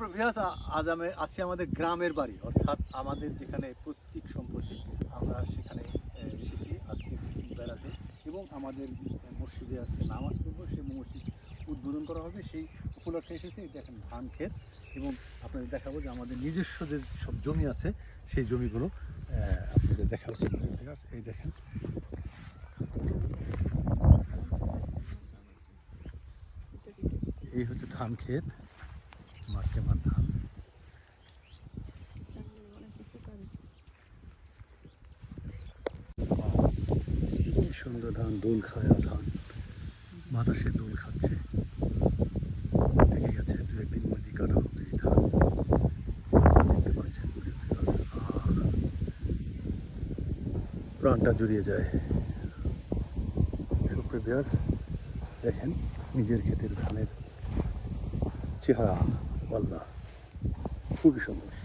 সুপ্রভিয়াস আজ আমি আছি আমাদের গ্রামের বাড়ি, অর্থাৎ আমাদের যেখানে প্রত্যেক সম্পত্তি, আমরা সেখানে এসেছি আজকে বেড়াতে এবং আমাদের মসজিদে আজকে নামাজ পড়ব, সেই মসজিদ উদ্বোধন করা হবে, সেই উপলক্ষে এসেছি। দেখেন, ধান ক্ষেত, এবং আপনাদের দেখাবো যে আমাদের নিজস্ব যে সব জমি আছে, সেই জমিগুলো আপনাদের ঠিক আছে, এই দেখেন। এই হচ্ছে ধান ক্ষেত। ধান কি সুন্দর ধান, দোল খাওয়া ধান। বাতাসে দোল খাচ্ছে। দেখে গেছে, দু একদিন মধ্যে কাটা হবে এই ধান। দেখতে পাচ্ছেন প্রাণটা জুড়িয়ে যায়। সুপ্রভাস দেখেন, নিজের ক্ষেতের ধানের চেহারা। আল্লাহ খুবই সুন্দর।